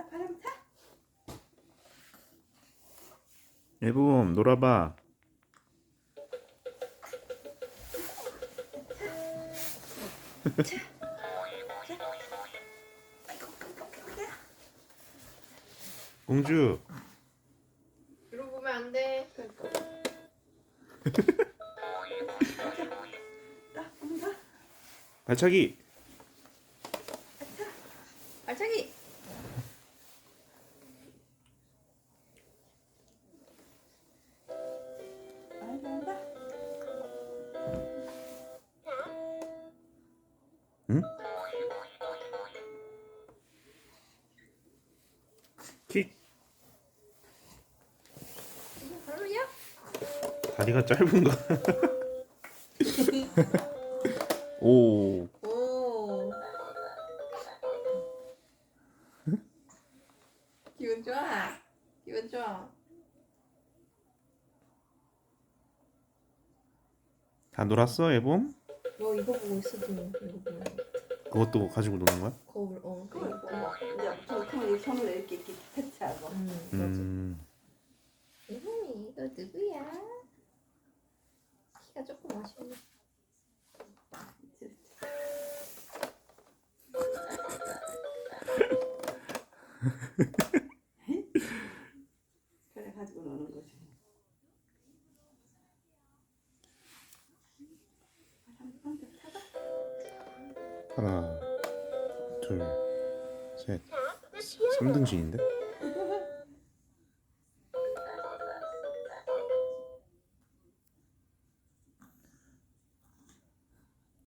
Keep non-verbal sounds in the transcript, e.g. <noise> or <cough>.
나 바람 타. 예봄 놀아봐. 공주 이러고 보면 안 돼. 나 온다. 발차기. 발차기. 응? 킥. 할머니야? 다리가 짧은 거. <laughs> 오. 오. 기분 좋아. 기분 좋아. 다 놀았어, 예봄? 너 이거 보고 있어 지금. 이거 보면. 그것도 가지고 노는 거야? 거울. 어. 그걸. 어, 이제 이 손을 이렇게 이렇게 터치하고. 음. 맞아. 음. 너 누구야? 키가 조금 아쉽네. 그래 가지고 노는 거지. 하나, 둘, 셋. 3등신인데?